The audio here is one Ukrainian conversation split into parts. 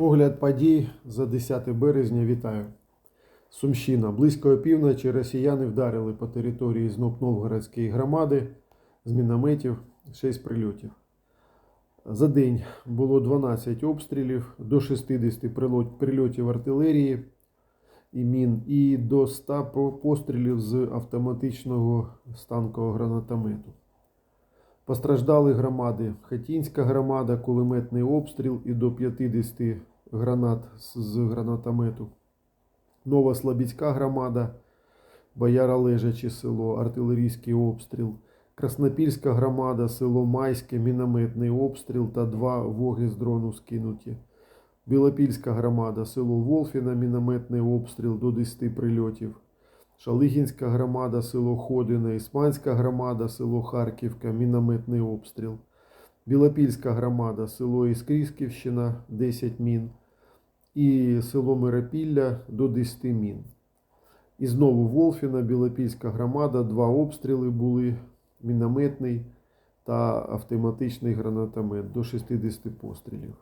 Огляд подій за 10 березня. Вітаю. Сумщина. Близько опівночі росіяни вдарили по території Знок-Новгородської громади з мінометів 6 прильотів. За день було 12 обстрілів, до 60 прильотів артилерії і мін, і до 100 пострілів з автоматичного станкового гранатомету. Постраждали громади Хатінська громада, кулеметний обстріл і до 50 гранат з- гранатомету. Нова Слобідська громада, Бояра Лежачі село, артилерійський обстріл. Краснопільська громада, село Майське, мінометний обстріл та два воги з дрону скинуті. Білопільська громада, село Волфіна, мінометний обстріл до 10 прильотів. Шалигінська громада, село Ходине, Ісманська громада, село Харківка, мінометний обстріл. Білопільська громада, село Іскрісківщина, 10 мін. І село Миропілля до 10 мін. І знову Волфіна, Білопільська громада, два обстріли були: мінометний та автоматичний гранатомет до 60 пострілів.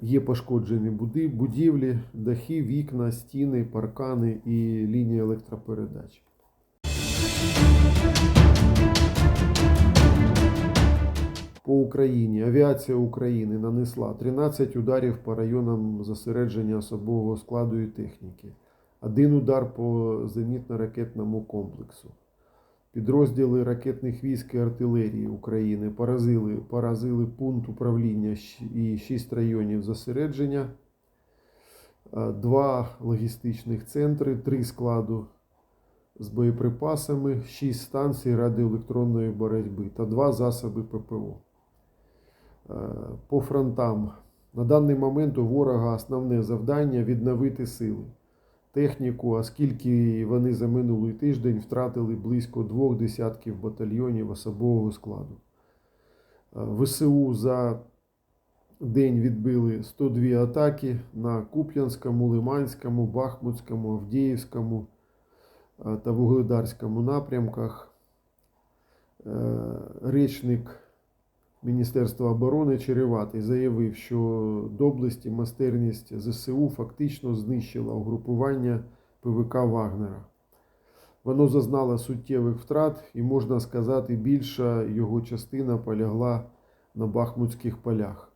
Є пошкоджені будівлі, дахи, вікна, стіни, паркани і лінії електропередач. По Україні авіація України нанесла 13 ударів по районам зосередження особового складу і техніки, один удар по зенітно-ракетному комплексу. Підрозділи ракетних військ і артилерії України поразили, поразили пункт управління і 6 районів зосередження, два логістичних центри, три складу з боєприпасами, 6 станцій радіоелектронної боротьби та два засоби ППО. Е, По фронтам. На даний момент у ворога основне завдання відновити сили, техніку, оскільки вони за минулий тиждень втратили близько двох десятків батальйонів особового складу. Е, ВСУ за день відбили 102 атаки на Куп'янському, Лиманському, Бахмутському, Авдіївському е, та Вугледарському напрямках. Речник Міністерства оборони Череватий заявив, що доблесть і майстерність ЗСУ фактично знищила угрупування ПВК Вагнера. Воно зазнало суттєвих втрат, і можна сказати, більша його частина полягла на Бахмутських полях.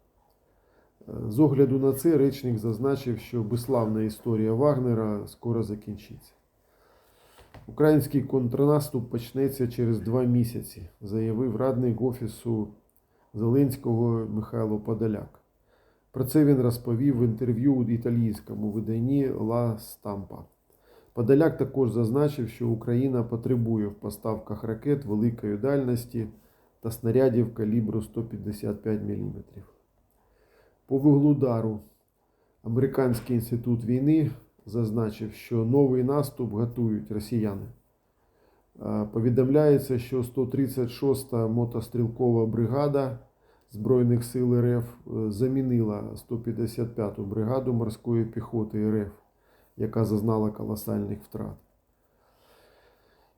Е, З огляду на це речник зазначив, що безславна історія Вагнера скоро закінчиться. Український контрнаступ почнеться через два місяці, заявив радник офісу Зеленського Михайло Подоляк. Про це він розповів в інтерв'ю у італійському виданні Ла Стампа. Подоляк також зазначив, що Україна потребує в поставках ракет великої дальності та снарядів калібру 155 мм. По Вуглудару Американський інститут війни зазначив, що новий наступ готують росіяни. Е, Повідомляється, що 136-та мотострілкова бригада Збройних сил РФ е, замінила 155-ту бригаду морської піхоти РФ, яка зазнала колосальних втрат.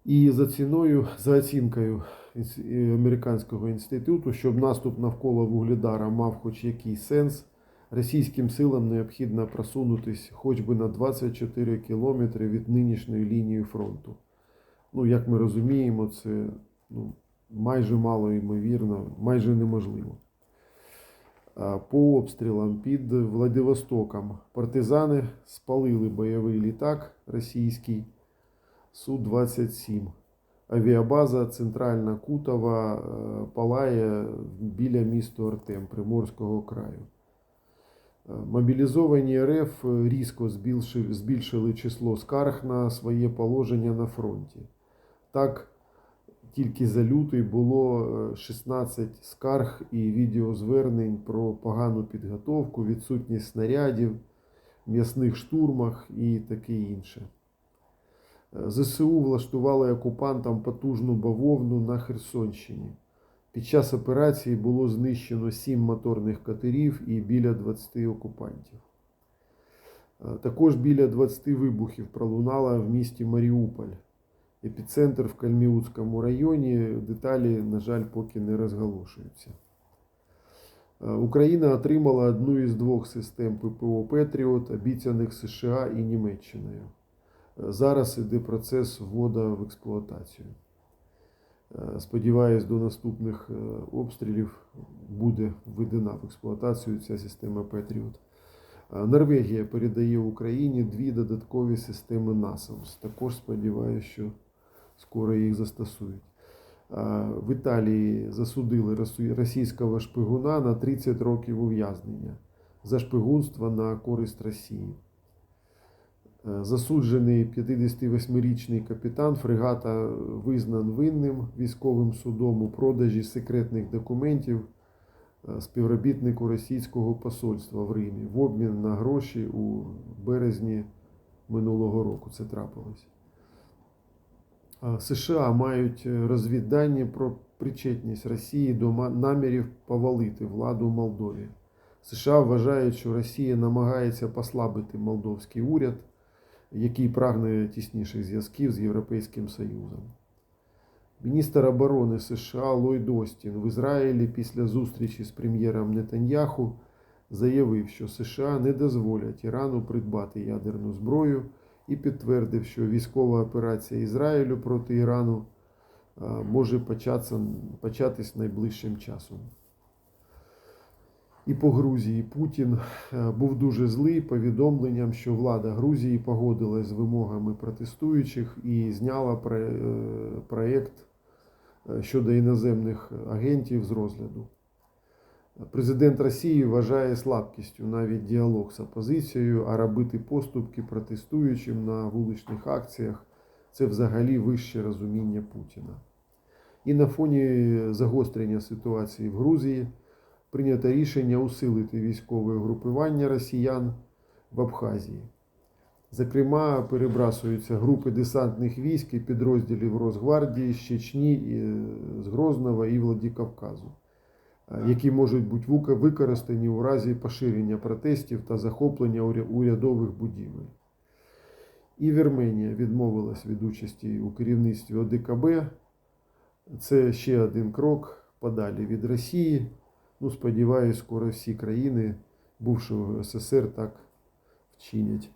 І за ціною, за оцінкою е, Американського інституту, щоб наступ навколо Вугледара мав хоч якийсь сенс, російським силам необхідно просунутись хоч би на 24 кілометри від нинішньої лінії фронту. Ну, як ми розуміємо, це ну, майже мало ймовірно, майже неможливо. По обстрілам під Владивостоком партизани спалили бойовий літак російський Су-27. Авіабаза Центральна Кутова е, палає біля міста Артем Приморського краю. Е, Мобілізовані РФ різко збільшили число скарг на своє положення на фронті. Так, тільки за лютий було е, 16 скарг і відеозвернень про погану підготовку, відсутність снарядів, м'ясних штурмах і таке інше. Е, ЗСУ влаштували окупантам потужну бавовну на Херсонщині. Під час операції було знищено 7 моторних катерів і біля 20 окупантів. Е, Також біля 20 вибухів пролунало в місті Маріуполь. Епіцентр в Кальміутському районі. Деталі, на жаль, поки не розголошуються. Е, Україна отримала одну із двох систем ППО Петріот, обіцяних США і Німеччиною. Е, Зараз іде процес вводу в експлуатацію. Е, Сподіваюсь, до наступних обстрілів буде введена в експлуатацію ця система Петріот. Норвегія передає Україні дві додаткові системи НАСАМС. Також сподіваюся, що скоро їх застосують. В Італії засудили російського шпигуна на 30 років ув'язнення за шпигунство на користь Росії. Засуджений 58-річний капітан фрегата визнан винним військовим судом у продажі секретних документів співробітнику російського посольства в Римі в обмін на гроші у березні минулого року. Це трапилось. США мають е, розвіддані про причетність Росії до намірів повалити владу в Молдові. США вважають, що Росія намагається послабити молдовський уряд, який прагне тісніших зв'язків з Європейським Союзом. Міністр оборони США Ллойд Остін в Ізраїлі після зустрічі з прем'єром Нетаньяху заявив, що США не дозволять Ірану придбати ядерну зброю і підтвердив, що військова операція Ізраїлю проти Ірану може початися, початись найближчим часом. І по Грузії Путін був дуже злий повідомленням, що влада Грузії погодилась з вимогами протестуючих і зняла е, проєкт е, щодо іноземних агентів з розгляду. Президент Росії вважає слабкістю навіть діалог з опозицією, а робити поступки протестуючим на вуличних акціях це взагалі вище розуміння Путіна. І на фоні загострення ситуації в Грузії прийнято рішення усилити військове групування росіян в Абхазії. Зокрема, перебрасуються групи десантних військ і підрозділів Росгвардії з Чечні, з Грозного і Владикавказу, які можуть бути використані у разі поширення протестів та захоплення урядових будівель. І Вірменія відмовилась від участі у керівництві ОДКБ. Це ще один крок подалі від Росії. Ну, сподіваюсь, скоро всі країни бувшого СССР так вчинять.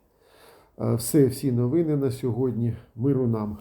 Все, всі новини на сьогодні. Миру нам.